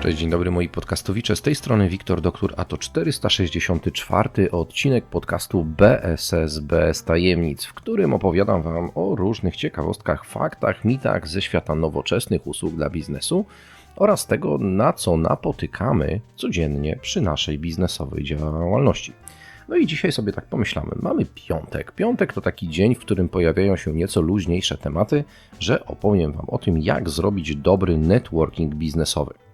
Cześć, dzień dobry moi podcastowicze. Z tej strony Wiktor Doktor, a to 464 odcinek podcastu BSS bez tajemnic, w którym opowiadam Wam o różnych ciekawostkach, faktach, mitach ze świata nowoczesnych usług dla biznesu oraz tego, na co napotykamy codziennie przy naszej biznesowej działalności. No i dzisiaj sobie tak pomyślamy, mamy piątek. Piątek to taki dzień, w którym pojawiają się nieco luźniejsze tematy, że opowiem Wam o tym, jak zrobić dobry networking biznesowy.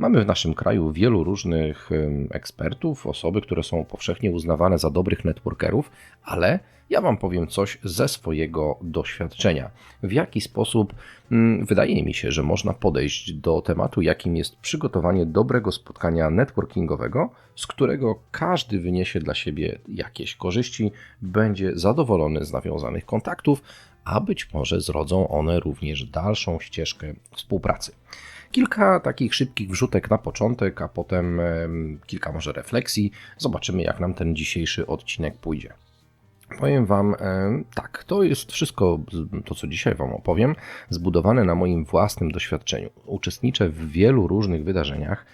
Mamy w naszym kraju wielu różnych ekspertów, osoby, które są powszechnie uznawane za dobrych networkerów, ale ja Wam powiem coś ze swojego doświadczenia. W jaki sposób mm, wydaje mi się, że można podejść do tematu, jakim jest przygotowanie dobrego spotkania networkingowego, z którego każdy wyniesie dla siebie jakieś korzyści, będzie zadowolony z nawiązanych kontaktów, a być może zrodzą one również dalszą ścieżkę współpracy. Kilka takich szybkich wrzutek na początek, a potem kilka może refleksji. Zobaczymy, jak nam ten dzisiejszy odcinek pójdzie. Powiem Wam, tak, to jest wszystko, to co dzisiaj Wam opowiem, zbudowane na moim własnym doświadczeniu. Uczestniczę w wielu różnych wydarzeniach,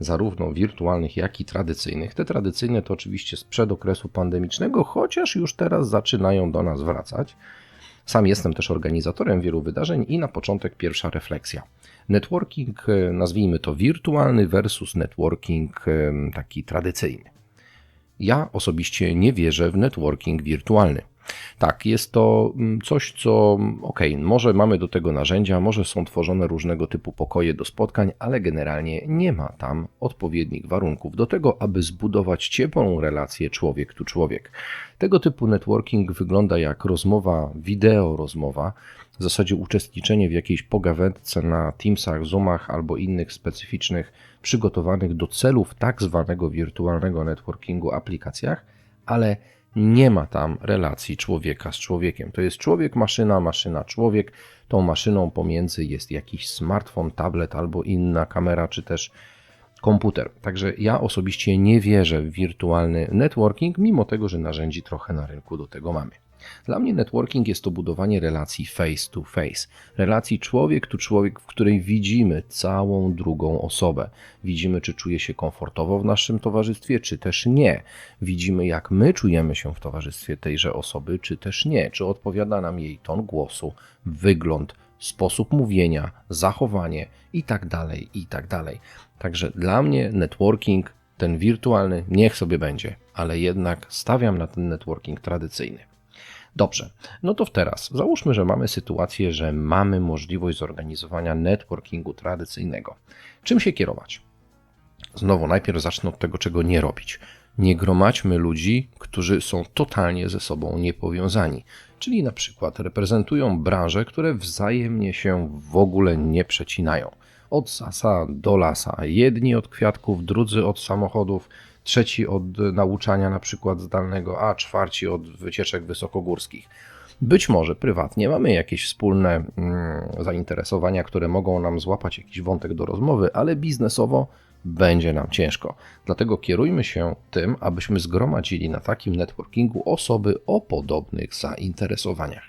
zarówno wirtualnych, jak i tradycyjnych. Te tradycyjne to oczywiście sprzed okresu pandemicznego, chociaż już teraz zaczynają do nas wracać. Sam jestem też organizatorem wielu wydarzeń i na początek pierwsza refleksja. Networking, e, nazwijmy to wirtualny versus networking e, taki tradycyjny. Ja osobiście nie wierzę w networking wirtualny. Tak, jest to mm, coś, co mm, ok, może mamy do tego narzędzia, może są tworzone różnego typu pokoje do spotkań, ale generalnie nie ma tam odpowiednich warunków do tego, aby zbudować ciepłą relację człowiek tu człowiek. Tego typu networking wygląda jak rozmowa, wideo rozmowa, w zasadzie uczestniczenie w jakiejś pogawędce na Teamsach, Zoomach albo innych specyficznych, przygotowanych do celów tak zwanego wirtualnego networkingu aplikacjach, ale nie ma tam relacji człowieka z człowiekiem. To jest człowiek, maszyna, maszyna, człowiek. Tą maszyną pomiędzy jest jakiś smartfon, tablet albo inna kamera, czy też komputer. Także ja osobiście nie wierzę w wirtualny networking, mimo tego, że narzędzi trochę na rynku do tego mamy. Dla mnie networking jest to budowanie relacji face to face, relacji człowiek to człowiek, w której widzimy całą drugą osobę. Widzimy, czy czuje się komfortowo w naszym towarzystwie, czy też nie. Widzimy, jak my czujemy się w towarzystwie tejże osoby, czy też nie. Czy odpowiada nam jej ton głosu, wygląd, sposób mówienia, zachowanie itd. Tak itd. Tak Także dla mnie networking, ten wirtualny, niech sobie będzie, ale jednak stawiam na ten networking tradycyjny. Dobrze, no to teraz załóżmy, że mamy sytuację, że mamy możliwość zorganizowania networkingu tradycyjnego. Czym się kierować? Znowu, najpierw zacznę od tego, czego nie robić. Nie gromadźmy ludzi, którzy są totalnie ze sobą niepowiązani, czyli na przykład reprezentują branże, które wzajemnie się w ogóle nie przecinają. Od sasa do lasa. Jedni od kwiatków, drudzy od samochodów, trzeci od nauczania na przykład zdalnego, a czwarci od wycieczek wysokogórskich. Być może prywatnie mamy jakieś wspólne mm, zainteresowania, które mogą nam złapać jakiś wątek do rozmowy, ale biznesowo będzie nam ciężko. Dlatego kierujmy się tym, abyśmy zgromadzili na takim networkingu osoby o podobnych zainteresowaniach.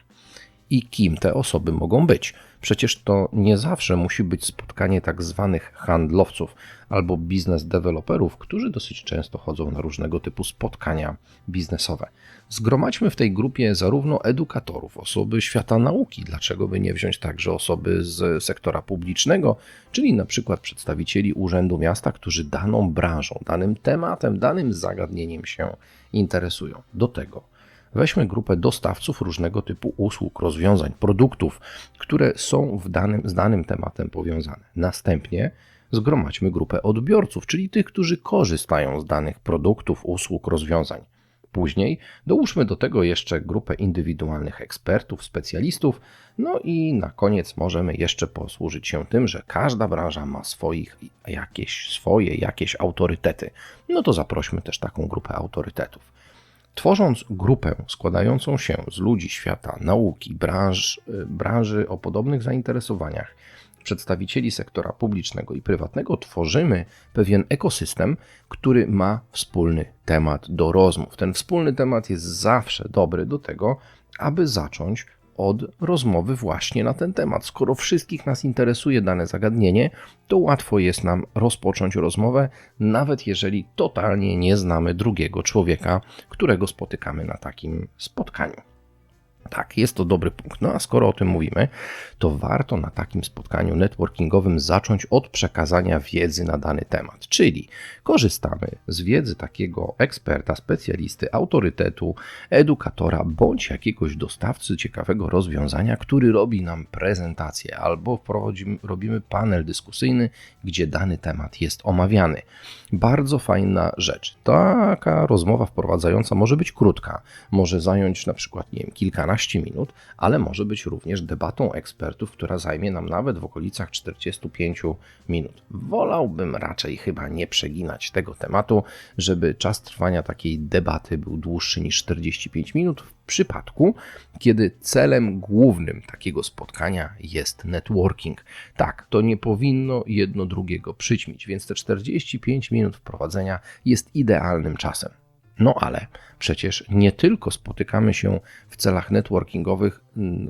I kim te osoby mogą być? Przecież to nie zawsze musi być spotkanie tak zwanych handlowców albo biznes deweloperów, którzy dosyć często chodzą na różnego typu spotkania biznesowe. Zgromadźmy w tej grupie zarówno edukatorów, osoby świata nauki, dlaczego by nie wziąć także osoby z sektora publicznego, czyli na przykład przedstawicieli Urzędu Miasta, którzy daną branżą, danym tematem, danym zagadnieniem się interesują. Do tego Weźmy grupę dostawców różnego typu usług, rozwiązań, produktów, które są w danym, z danym tematem powiązane. Następnie zgromadźmy grupę odbiorców, czyli tych, którzy korzystają z danych produktów, usług, rozwiązań. Później dołóżmy do tego jeszcze grupę indywidualnych ekspertów, specjalistów, no i na koniec możemy jeszcze posłużyć się tym, że każda branża ma swoich jakieś swoje jakieś autorytety. No to zaprośmy też taką grupę autorytetów. Tworząc grupę składającą się z ludzi świata nauki, branż, y, branży o podobnych zainteresowaniach, przedstawicieli sektora publicznego i prywatnego, tworzymy pewien ekosystem, który ma wspólny temat do rozmów. Ten wspólny temat jest zawsze dobry do tego, aby zacząć od rozmowy właśnie na ten temat. Skoro wszystkich nas interesuje dane zagadnienie, to łatwo jest nam rozpocząć rozmowę, nawet jeżeli totalnie nie znamy drugiego człowieka, którego spotykamy na takim spotkaniu. Tak, jest to dobry punkt. No a skoro o tym mówimy, to warto na takim spotkaniu networkingowym zacząć od przekazania wiedzy na dany temat. Czyli korzystamy z wiedzy takiego eksperta, specjalisty, autorytetu, edukatora bądź jakiegoś dostawcy ciekawego rozwiązania, który robi nam prezentację albo robimy panel dyskusyjny, gdzie dany temat jest omawiany. Bardzo fajna rzecz. Taka rozmowa wprowadzająca może być krótka, może zająć na przykład nie wiem, kilkanaście minut, ale może być również debatą ekspertów, która zajmie nam nawet w okolicach 45 minut. Wolałbym raczej chyba nie przeginać tego tematu, żeby czas trwania takiej debaty był dłuższy niż 45 minut w przypadku, kiedy celem głównym takiego spotkania jest networking. Tak, to nie powinno jedno drugiego przyćmić, więc te 45 minut wprowadzenia jest idealnym czasem. No ale przecież nie tylko spotykamy się w celach networkingowych,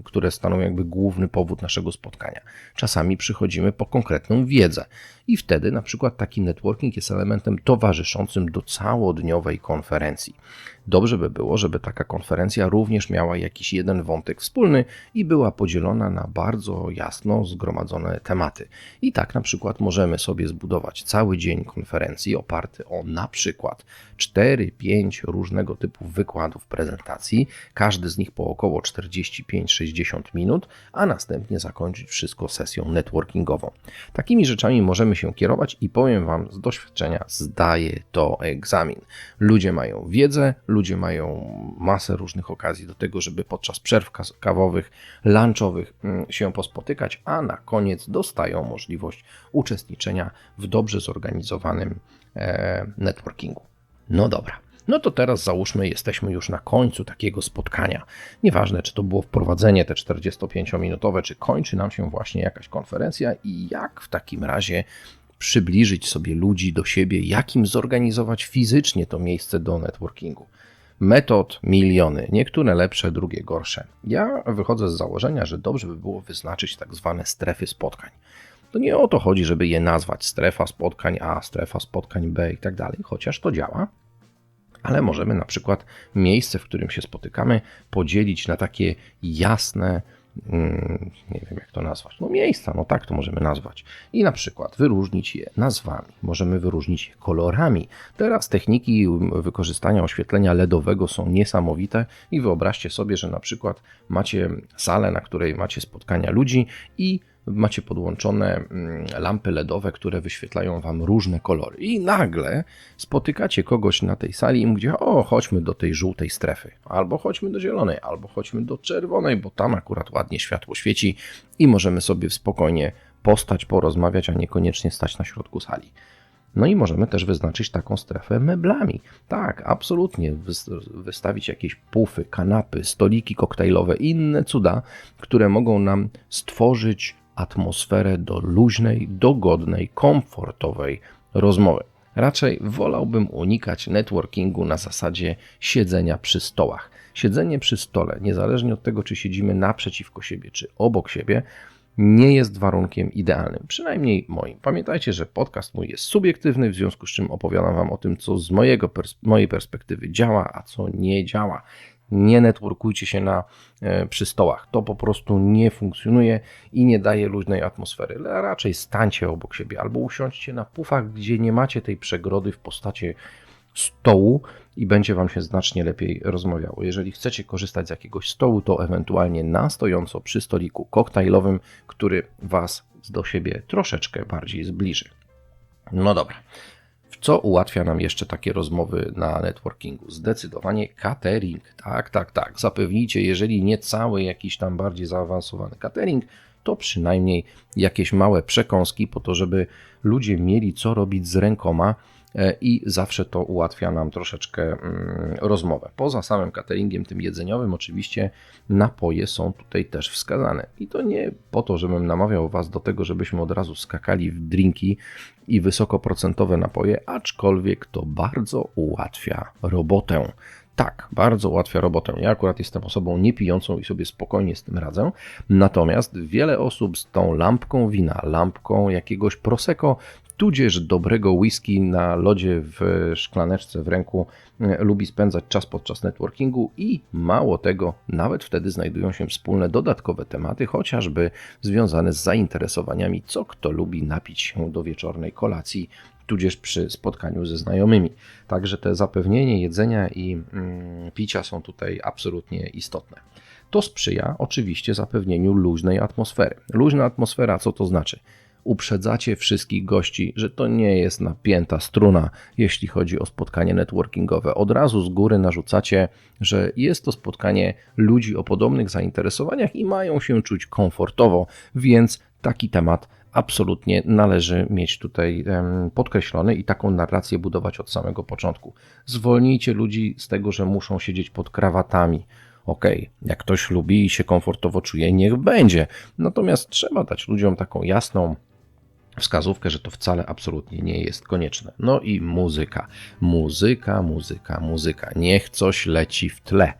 które stanowią jakby główny powód naszego spotkania. Czasami przychodzimy po konkretną wiedzę i wtedy na przykład taki networking jest elementem towarzyszącym do całodniowej konferencji. Dobrze by było, żeby taka konferencja również miała jakiś jeden wątek wspólny i była podzielona na bardzo jasno zgromadzone tematy. I tak na przykład możemy sobie zbudować cały dzień konferencji oparty o na przykład 4-5 różnego typu wykładów, prezentacji, każdy z nich po około 45-60 minut, a następnie zakończyć wszystko sesją networkingową. Takimi rzeczami możemy się kierować i powiem Wam z doświadczenia, zdaje to egzamin. Ludzie mają wiedzę, ludzie mają masę różnych okazji do tego, żeby podczas przerw kawowych, lunchowych mm, się pospotykać, a na koniec dostają możliwość uczestniczenia w dobrze zorganizowanym e, networkingu. No dobra. No to teraz załóżmy, jesteśmy już na końcu takiego spotkania. Nieważne, czy to było wprowadzenie te 45-minutowe, czy kończy nam się właśnie jakaś konferencja i jak w takim razie przybliżyć sobie ludzi do siebie, jakim zorganizować fizycznie to miejsce do networkingu. Metod miliony, niektóre lepsze, drugie gorsze. Ja wychodzę z założenia, że dobrze by było wyznaczyć tak zwane strefy spotkań. To nie o to chodzi, żeby je nazwać strefa spotkań A, strefa spotkań B i tak dalej, chociaż to działa, ale możemy na przykład miejsce, w którym się spotykamy, podzielić na takie jasne, mm, nie wiem jak to nazwać, no miejsca, no tak to możemy nazwać. I na przykład wyróżnić je nazwami, możemy wyróżnić je kolorami. Teraz techniki wykorzystania oświetlenia LEDowego są niesamowite i wyobraźcie sobie, że na przykład macie salę, na której macie spotkania ludzi i macie podłączone mm, lampy LEDowe, które wyświetlają wam różne kolory. I nagle spotykacie kogoś na tej sali i mówicie: O, chodźmy do tej żółtej strefy, albo chodźmy do zielonej, albo chodźmy do czerwonej, bo tam akurat ładnie światło świeci i możemy sobie spokojnie postać, porozmawiać, a niekoniecznie stać na środku sali. No i możemy też wyznaczyć taką strefę meblami. Tak, absolutnie. Wystawić jakieś pufy, kanapy, stoliki koktajlowe, inne cuda, które mogą nam stworzyć atmosferę do luźnej, dogodnej, komfortowej rozmowy. Raczej wolałbym unikać networkingu na zasadzie siedzenia przy stołach. Siedzenie przy stole, niezależnie od tego, czy siedzimy naprzeciwko siebie, czy obok siebie, nie jest warunkiem idealnym, przynajmniej moim. Pamiętajcie, że podcast mój jest subiektywny, w związku z czym opowiadam Wam o tym, co z mojego, mojej perspektywy działa, a co nie działa nie networkujcie się na, e, przy stołach. To po prostu nie funkcjonuje i nie daje luźnej atmosfery. Raczej stańcie obok siebie albo usiądźcie na pufach, gdzie nie macie tej przegrody w postaci stołu i będzie Wam się znacznie lepiej rozmawiało. Jeżeli chcecie korzystać z jakiegoś stołu, to ewentualnie na stojąco przy stoliku koktajlowym, który Was do siebie troszeczkę bardziej zbliży. No dobra. Co ułatwia nam jeszcze takie rozmowy na networkingu? Zdecydowanie catering. Tak, tak, tak. Zapewnijcie, jeżeli nie cały jakiś tam bardziej zaawansowany catering, to przynajmniej jakieś małe przekąski po to, żeby ludzie mieli co robić z rękoma i zawsze to ułatwia nam troszeczkę mm, rozmowę. Poza samym cateringiem tym jedzeniowym, oczywiście napoje są tutaj też wskazane. I to nie po to, żebym namawiał Was do tego, żebyśmy od razu skakali w drinki i wysokoprocentowe napoje, aczkolwiek to bardzo ułatwia robotę. Tak, bardzo ułatwia robotę. Ja akurat jestem osobą niepijącą i sobie spokojnie z tym radzę. Natomiast wiele osób z tą lampką wina, lampką jakiegoś prosecco, tudzież dobrego whisky na lodzie w szklaneczce w ręku e, lubi spędzać czas podczas networkingu i mało tego, nawet wtedy znajdują się wspólne dodatkowe tematy, chociażby związane z zainteresowaniami, co kto lubi napić się do wieczornej kolacji tudzież przy spotkaniu ze znajomymi. Także te zapewnienie jedzenia i mm, picia są tutaj absolutnie istotne. To sprzyja oczywiście zapewnieniu luźnej atmosfery. Luźna atmosfera, co to znaczy? uprzedzacie wszystkich gości, że to nie jest napięta struna, jeśli chodzi o spotkanie networkingowe. Od razu z góry narzucacie, że jest to spotkanie ludzi o podobnych zainteresowaniach i mają się czuć komfortowo, więc taki temat absolutnie należy mieć tutaj podkreślony i taką narrację budować od samego początku. Zwolnijcie ludzi z tego, że muszą siedzieć pod krawatami. Okej, okay, jak ktoś lubi i się komfortowo czuje, niech będzie. Natomiast trzeba dać ludziom taką jasną wskazówkę, że to wcale absolutnie nie jest konieczne. No i muzyka. Muzyka, muzyka, muzyka. Niech coś leci w tle.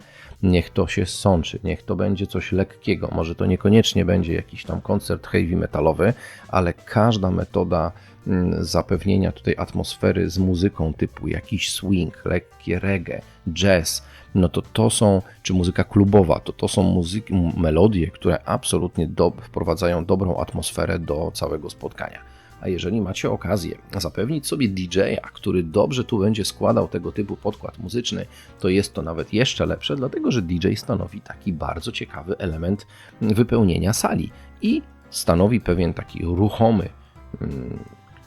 Niech to się sączy, niech to będzie coś lekkiego. Może to niekoniecznie będzie jakiś tam koncert heavy metalowy, ale każda metoda mm, zapewnienia tutaj atmosfery z muzyką typu jakiś swing, lekkie reggae, jazz, no to to są, czy muzyka klubowa, to to są muzyki, melodie, które absolutnie do, wprowadzają dobrą atmosferę do całego spotkania. A jeżeli macie okazję zapewnić sobie DJ-a, który dobrze tu będzie składał tego typu podkład muzyczny, to jest to nawet jeszcze lepsze, dlatego że DJ stanowi taki bardzo ciekawy element wypełnienia sali i stanowi pewien taki ruchomy mm,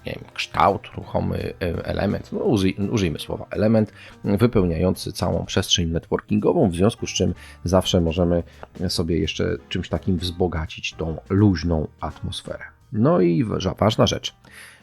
nie wiem, kształt, ruchomy e, element, no użyj, użyjmy słowa element, wypełniający całą przestrzeń networkingową, w związku z czym zawsze możemy sobie jeszcze czymś takim wzbogacić tą luźną atmosferę. No i ważna rzecz.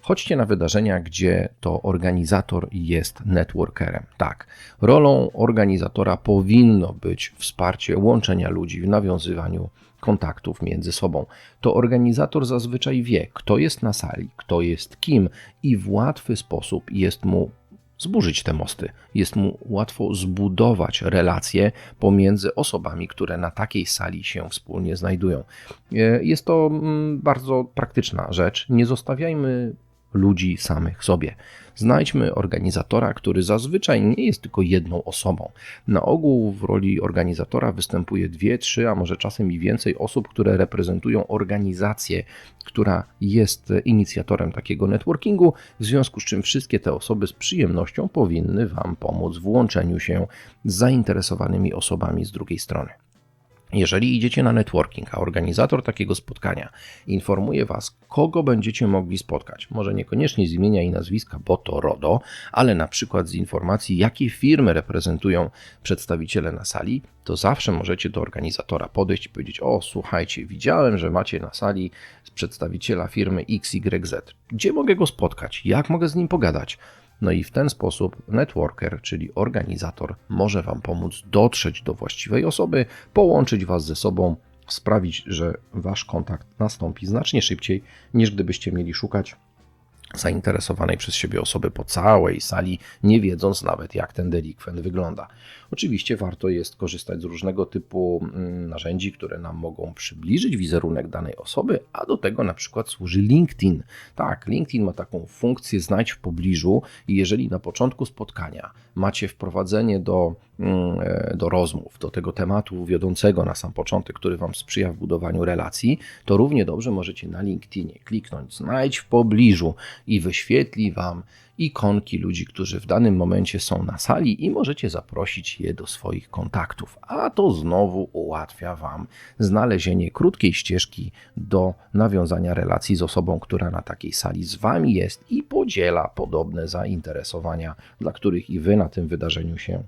Chodźcie na wydarzenia, gdzie to organizator jest networkerem. Tak, rolą organizatora powinno być wsparcie łączenia ludzi w nawiązywaniu kontaktów między sobą. To organizator zazwyczaj wie, kto jest na sali, kto jest kim i w łatwy sposób jest mu zburzyć te mosty. Jest mu łatwo zbudować relacje pomiędzy osobami, które na takiej sali się wspólnie znajdują. E, jest to mm, bardzo praktyczna rzecz. Nie zostawiajmy ludzi samych sobie. Znajdźmy organizatora, który zazwyczaj nie jest tylko jedną osobą. Na ogół w roli organizatora występuje dwie, trzy, a może czasem i więcej osób, które reprezentują organizację, która jest inicjatorem takiego networkingu, w związku z czym wszystkie te osoby z przyjemnością powinny Wam pomóc w łączeniu się z zainteresowanymi osobami z drugiej strony. Jeżeli idziecie na networking, a organizator takiego spotkania informuje Was, kogo będziecie mogli spotkać, może niekoniecznie z imienia i nazwiska, bo to RODO, ale na przykład z informacji, jakie firmy reprezentują przedstawiciele na sali, to zawsze możecie do organizatora podejść i powiedzieć: O, słuchajcie, widziałem, że macie na sali przedstawiciela firmy XYZ. Gdzie mogę go spotkać? Jak mogę z nim pogadać? No i w ten sposób networker, czyli organizator, może Wam pomóc dotrzeć do właściwej osoby, połączyć Was ze sobą, sprawić, że Wasz kontakt nastąpi znacznie szybciej niż gdybyście mieli szukać zainteresowanej przez siebie osoby po całej sali, nie wiedząc nawet jak ten delikwent wygląda. Oczywiście warto jest korzystać z różnego typu mm, narzędzi, które nam mogą przybliżyć wizerunek danej osoby, a do tego na przykład służy LinkedIn. Tak, LinkedIn ma taką funkcję znajdź w pobliżu i jeżeli na początku spotkania macie wprowadzenie do, mm, e, do rozmów, do tego tematu wiodącego na sam początek, który Wam sprzyja w budowaniu relacji, to równie dobrze możecie na LinkedInie kliknąć znajdź w pobliżu i wyświetli Wam ikonki ludzi, którzy w danym momencie są na sali i możecie zaprosić je do swoich kontaktów. A to znowu ułatwia Wam znalezienie krótkiej ścieżki do nawiązania relacji z osobą, która na takiej sali z Wami jest i podziela podobne zainteresowania, dla których i Wy na tym wydarzeniu się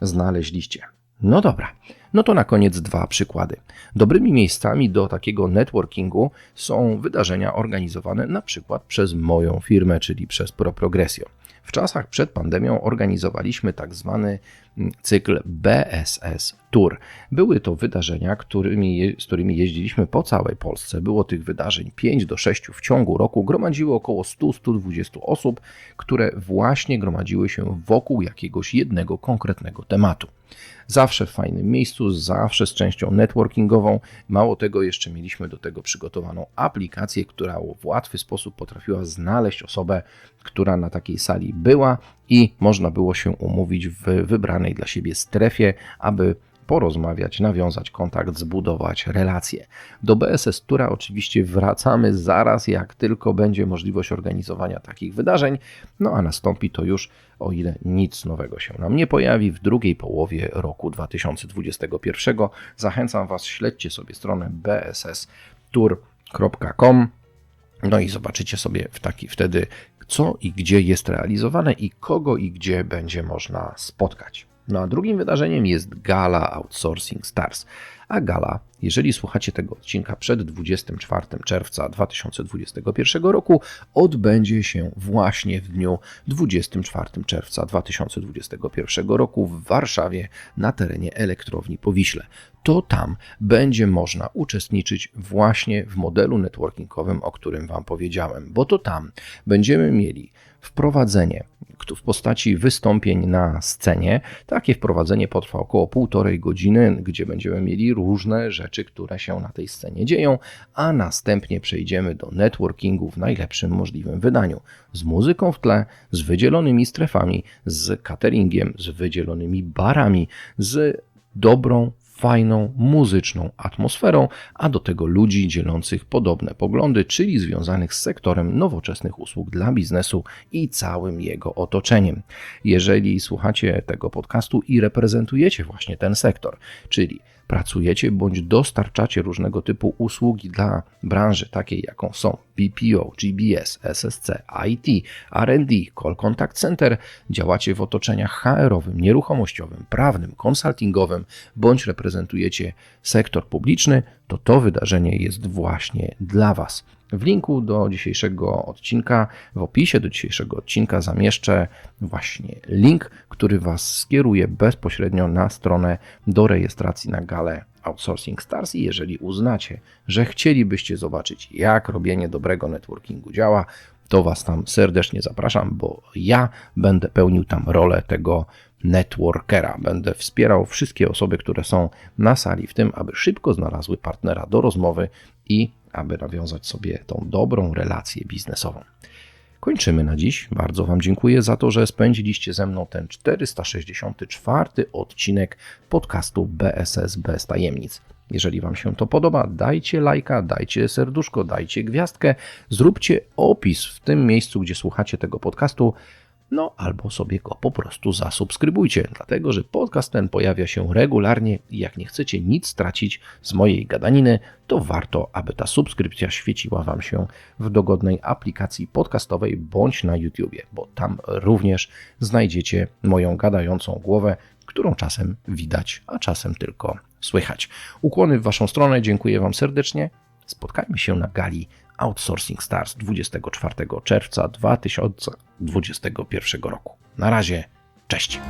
znaleźliście. No dobra, no to na koniec dwa przykłady. Dobrymi miejscami do takiego networkingu są wydarzenia organizowane na przykład przez moją firmę, czyli przez ProProgresio. W czasach przed pandemią organizowaliśmy tak zwany mm, cykl BSS Tour. Były to wydarzenia, którymi, z którymi jeździliśmy po całej Polsce. Było tych wydarzeń 5 do 6 w ciągu roku. Gromadziło około 100-120 osób, które właśnie gromadziły się wokół jakiegoś jednego konkretnego tematu. Zawsze w fajnym miejscu, zawsze z częścią networkingową. Mało tego, jeszcze mieliśmy do tego przygotowaną aplikację, która w łatwy sposób potrafiła znaleźć osobę, która na takiej sali była i można było się umówić w wybranej dla siebie strefie, aby porozmawiać, nawiązać kontakt, zbudować relacje. Do BSS Tura oczywiście wracamy zaraz, jak tylko będzie możliwość organizowania takich wydarzeń, no a nastąpi to już, o ile nic nowego się nam nie pojawi, w drugiej połowie roku 2021. Zachęcam Was, śledźcie sobie stronę bsstur.com. No i zobaczycie sobie w taki, wtedy, co i gdzie jest realizowane i kogo i gdzie będzie można spotkać. No a drugim wydarzeniem jest Gala Outsourcing Stars. A gala, jeżeli słuchacie tego odcinka przed 24 czerwca 2021 roku, odbędzie się właśnie w dniu 24 czerwca 2021 roku w Warszawie na terenie elektrowni Powiśle. To tam będzie można uczestniczyć właśnie w modelu networkingowym, o którym Wam powiedziałem, bo to tam będziemy mieli wprowadzenie w postaci wystąpień na scenie. Takie wprowadzenie potrwa około półtorej godziny, gdzie będziemy mieli różne rzeczy, które się na tej scenie dzieją, a następnie przejdziemy do networkingu w najlepszym możliwym wydaniu. Z muzyką w tle, z wydzielonymi strefami, z cateringiem, z wydzielonymi barami, z dobrą fajną, muzyczną atmosferą, a do tego ludzi dzielących podobne poglądy, czyli związanych z sektorem nowoczesnych usług dla biznesu i całym jego otoczeniem. Jeżeli słuchacie tego podcastu i reprezentujecie właśnie ten sektor, czyli pracujecie bądź dostarczacie różnego typu usługi dla branży takiej, jaką są BPO, GBS, SSC, IT, R&D, Call Contact Center, działacie w otoczeniach HR-owym, nieruchomościowym, prawnym, konsultingowym, bądź reprezentujecie sektor publiczny, to to wydarzenie jest właśnie dla Was. W linku do dzisiejszego odcinka, w opisie do dzisiejszego odcinka zamieszczę właśnie link, który Was skieruje bezpośrednio na stronę do rejestracji na galę Outsourcing Stars i jeżeli uznacie, że chcielibyście zobaczyć, jak robienie dobrego networkingu działa, to Was tam serdecznie zapraszam, bo ja będę pełnił tam rolę tego networkera. Będę wspierał wszystkie osoby, które są na sali w tym, aby szybko znalazły partnera do rozmowy i aby nawiązać sobie tą dobrą relację biznesową. Kończymy na dziś. Bardzo Wam dziękuję za to, że spędziliście ze mną ten 464 odcinek podcastu BSS bez tajemnic. Jeżeli Wam się to podoba, dajcie lajka, dajcie serduszko, dajcie gwiazdkę, zróbcie opis w tym miejscu, gdzie słuchacie tego podcastu no albo sobie go po prostu zasubskrybujcie, dlatego że podcast ten pojawia się regularnie i jak nie chcecie nic stracić z mojej gadaniny, to warto, aby ta subskrypcja świeciła Wam się w dogodnej aplikacji podcastowej bądź na YouTubie, bo tam również znajdziecie moją gadającą głowę, którą czasem widać, a czasem tylko słychać. Ukłony w Waszą stronę, dziękuję Wam serdecznie. Spotkajmy się na gali Outsourcing Stars 24 czerwca 2021 roku. Na razie, cześć.